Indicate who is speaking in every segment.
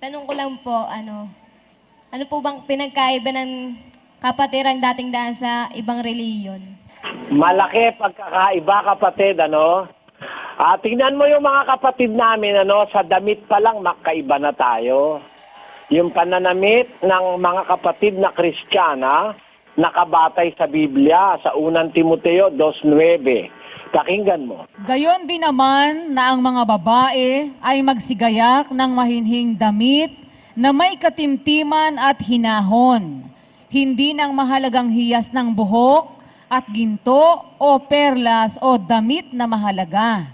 Speaker 1: Tanong ko lang po, ano, ano po bang pinagkaiba ng kapatirang dating daan sa ibang reliyon?
Speaker 2: Malaki pagkakaiba kapatid, ano? Ah, tingnan mo yung mga kapatid namin, ano, sa damit pa lang makaiba na tayo. Yung pananamit ng mga kapatid na Kristiyana, nakabatay sa Biblia, sa unang Timoteo 2.9. Pakinggan mo.
Speaker 3: Gayon din naman na ang mga babae ay magsigayak ng mahinhing damit na may katimtiman at hinahon, hindi ng mahalagang hiyas ng buhok at ginto o perlas o damit na mahalaga,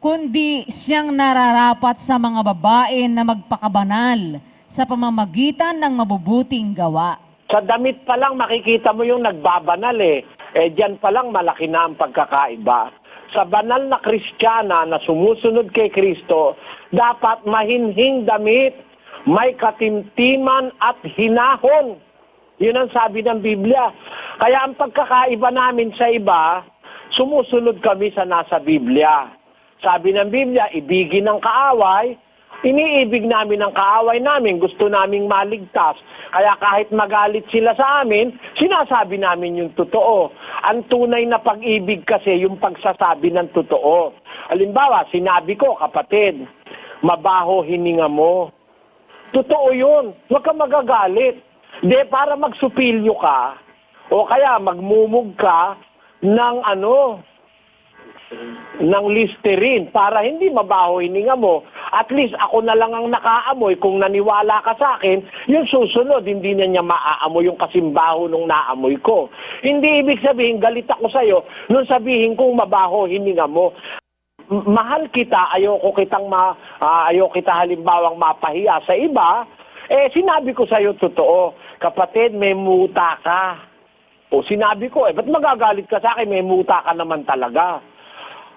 Speaker 3: kundi siyang nararapat sa mga babae na magpakabanal sa pamamagitan ng mabubuting gawa.
Speaker 2: Sa damit pa lang makikita mo yung nagbabanal eh. Eh diyan pa lang malaki na ang pagkakaiba. Sa banal na Kristiyana na sumusunod kay Kristo, dapat mahinhing damit, may katimtiman at hinahon. Yun ang sabi ng Biblia. Kaya ang pagkakaiba namin sa iba, sumusunod kami sa nasa Biblia. Sabi ng Biblia, ibigin ng kaaway, iniibig namin ang kaaway namin, gusto naming maligtas. Kaya kahit magalit sila sa amin, sinasabi namin yung totoo. Ang tunay na pag-ibig kasi yung pagsasabi ng totoo. Halimbawa, sinabi ko, kapatid, mabaho hininga mo. Totoo yun. Huwag kang magagalit. Di, para magsupilyo ka, o kaya magmumug ka ng ano, ng Listerine para hindi mabaho hininga mo. At least ako na lang ang nakaamoy. Kung naniwala ka sa akin, yung susunod, hindi na niya maaamoy yung kasimbaho nung naamoy ko. Hindi ibig sabihin, galit ako sa'yo nung sabihin kong mabaho hininga mo. Mahal kita, ayoko kitang ma, ah, ayoko kita halimbawang mapahiya sa iba, eh sinabi ko sa'yo totoo, kapatid, may muta ka. O sinabi ko, eh, ba't magagalit ka sa akin? May muta ka naman talaga.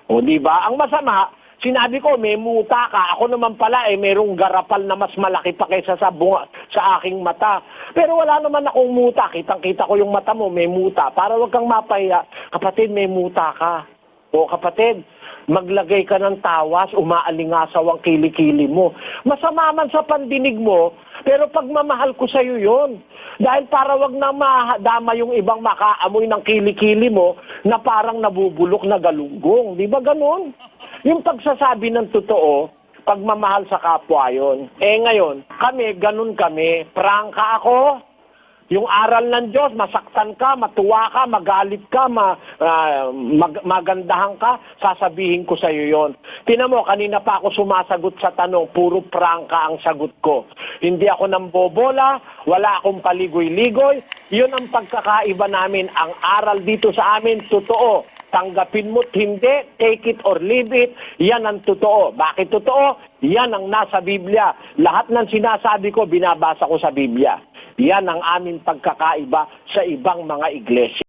Speaker 2: O di ba? Ang masama, sinabi ko may muta ka. Ako naman pala eh merong garapal na mas malaki pa kaysa sa bunga, sa aking mata. Pero wala naman akong muta. Kitang-kita ko yung mata mo, may muta. Para wag kang mapahiya, kapatid, may muta ka. O kapatid, maglagay ka ng tawas, umaalingasaw ang kilikili mo. Masama man sa pandinig mo, pero pagmamahal ko sa'yo yon. Dahil para wag na madama yung ibang makaamoy ng kilikili mo na parang nabubulok na galunggong. Di ba ganun? Yung pagsasabi ng totoo, pagmamahal sa kapwa yon. Eh ngayon, kami, ganun kami. Prangka ako, yung aral ng Diyos, masaktan ka, matuwa ka, magalit ka, ma, ah, mag- magandahan ka, sasabihin ko sa iyo yon. Tinan mo, kanina pa ako sumasagot sa tanong, puro prangka ang sagot ko. Hindi ako nang bobola, wala akong paligoy-ligoy. Yun ang pagkakaiba namin. Ang aral dito sa amin, totoo. Tanggapin mo't hindi, take it or leave it, yan ang totoo. Bakit totoo? Yan ang nasa Biblia. Lahat ng sinasabi ko, binabasa ko sa Biblia. Yan ang aming pagkakaiba sa ibang mga iglesia.